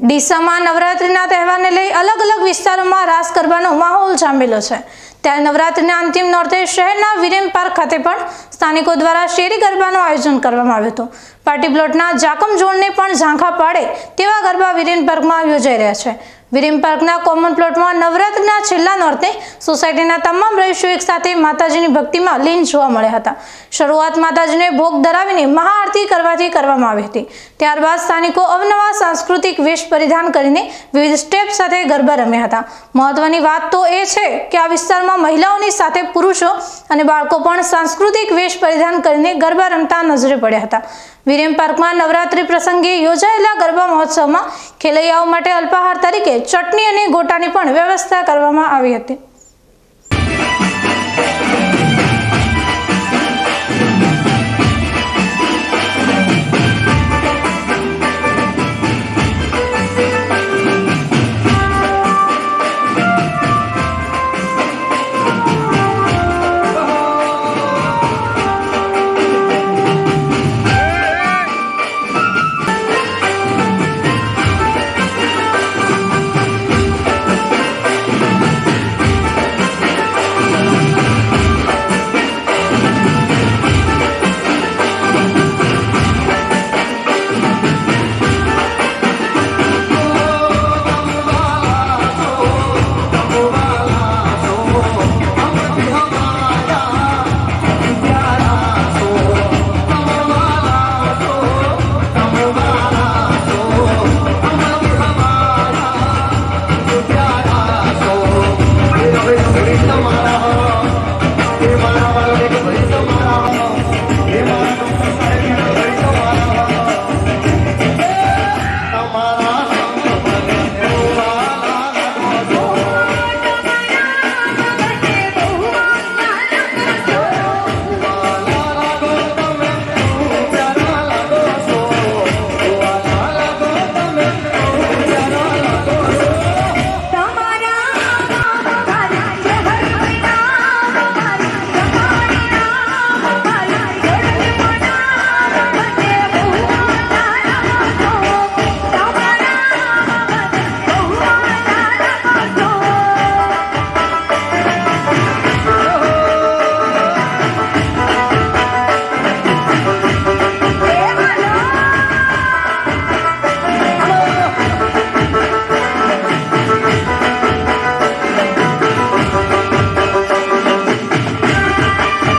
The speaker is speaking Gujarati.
ડીસામાં નવરાત્રિના તહેવારને લઈ અલગ અલગ વિસ્તારોમાં રાસ ગરબાનો માહોલ જામેલો છે. ત્યારે નવરાત્રિના અંતિમ નોરતે શહેરના વિરેમ પાર્ક ખાતે પણ સ્થાનિકો દ્વારા શેરી ગરબાનું આયોજન કરવામાં આવ્યું હતું. પાર્ટી પ્લોટના જાકમ ઝોનને પણ ઝાંખા પાડે તેવા ગરબા વિરેમ પાર્કમાં યોજાઈ રહ્યા છે. વિરેમ પાર્કના કોમન પ્લોટમાં નવરાત્રિના છેલ્લા નોરતે સોસાયટીના તમામ રહીશો એક સાથે માતાજીની ભક્તિમાં લીન જોવા મળ્યા હતા. શરૂઆત માતાજીને ભોગ ધરાવીને મહાઆરતી કરવાથી કરવામાં આવી હતી. ત્યારબાદ સ્થાનિકો અવનવા સાંસ્કૃતિક વેશ પરિધાન કરીને વિવિધ સ્ટેપ સાથે ગરબા રમ્યા હતા. મહત્વની વાત તો એ છે કે આ વિસ્તારમાં મહિલાઓની સાથે પુરુષો અને બાળકો પણ સાંસ્કૃતિક વેશ પરિધાન કરીને ગરબા રમતા નજરે પડ્યા હતા. વિરેમ પાર્કમાં નવરાત્રી પ્રસંગે યોજાયેલા ગરબા મહોત્સવમાં ખેલૈયાઓ માટે અલ્પાહાર તરીકે ચટણી અને ગોટાની પણ વ્યવસ્થા કરવામાં આવી હતી.